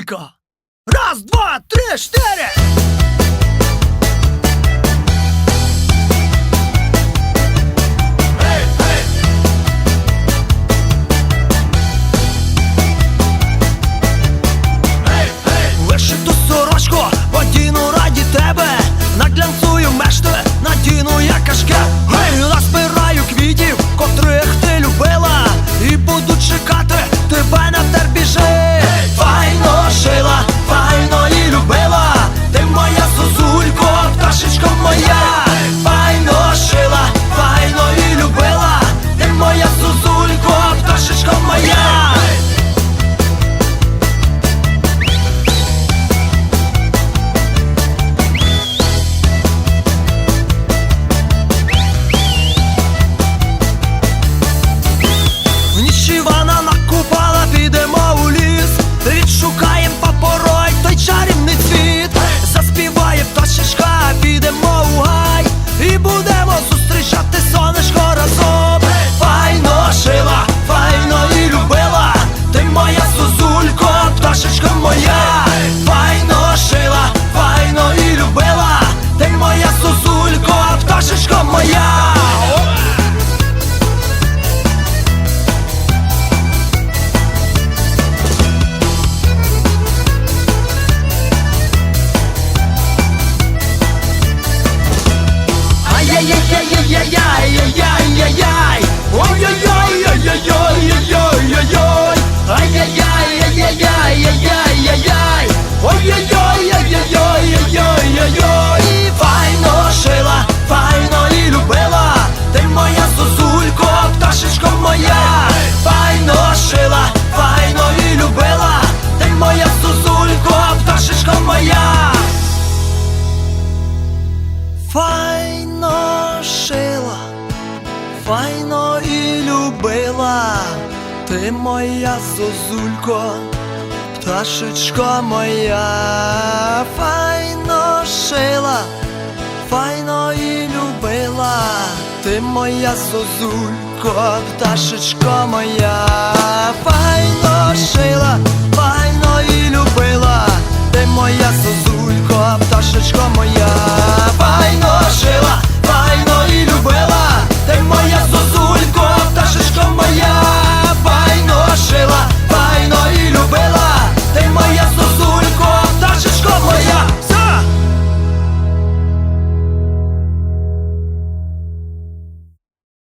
кулька. Раз, два, три, чотири. Вишиту сорочку, одіну раді тебе, наглянцую мешти, надіну я кашка. Кошечко моя. файно і любила, ти моя зозулько, пташечко моя, файно шила, файно і любила, ти моя зозулько, пташечко моя, файно шила.